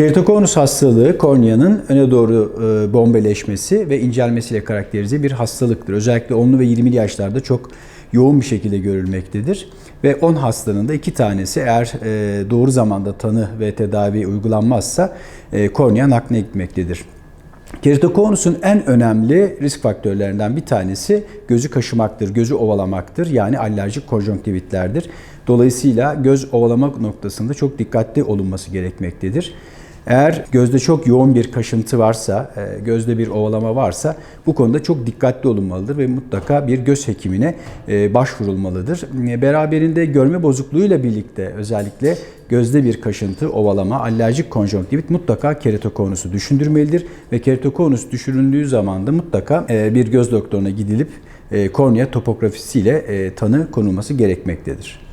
Keratokonus hastalığı korneanın öne doğru e, bombeleşmesi ve incelmesiyle karakterize bir hastalıktır. Özellikle 10'lu ve 20'li yaşlarda çok yoğun bir şekilde görülmektedir. Ve 10 hastanın da 2 tanesi eğer e, doğru zamanda tanı ve tedavi uygulanmazsa e, kornea nakline gitmektedir. Keratokonus'un en önemli risk faktörlerinden bir tanesi gözü kaşımaktır, gözü ovalamaktır. Yani alerjik konjonktivitlerdir. Dolayısıyla göz ovalamak noktasında çok dikkatli olunması gerekmektedir. Eğer gözde çok yoğun bir kaşıntı varsa, e, gözde bir ovalama varsa bu konuda çok dikkatli olunmalıdır ve mutlaka bir göz hekimine e, başvurulmalıdır. E, Beraberinde görme bozukluğuyla birlikte özellikle gözde bir kaşıntı, ovalama, alerjik konjonktivit mutlaka keratokonusu düşündürmelidir ve keratokonus düşürüldüğü zaman da mutlaka bir göz doktoruna gidilip kornea topografisiyle tanı konulması gerekmektedir.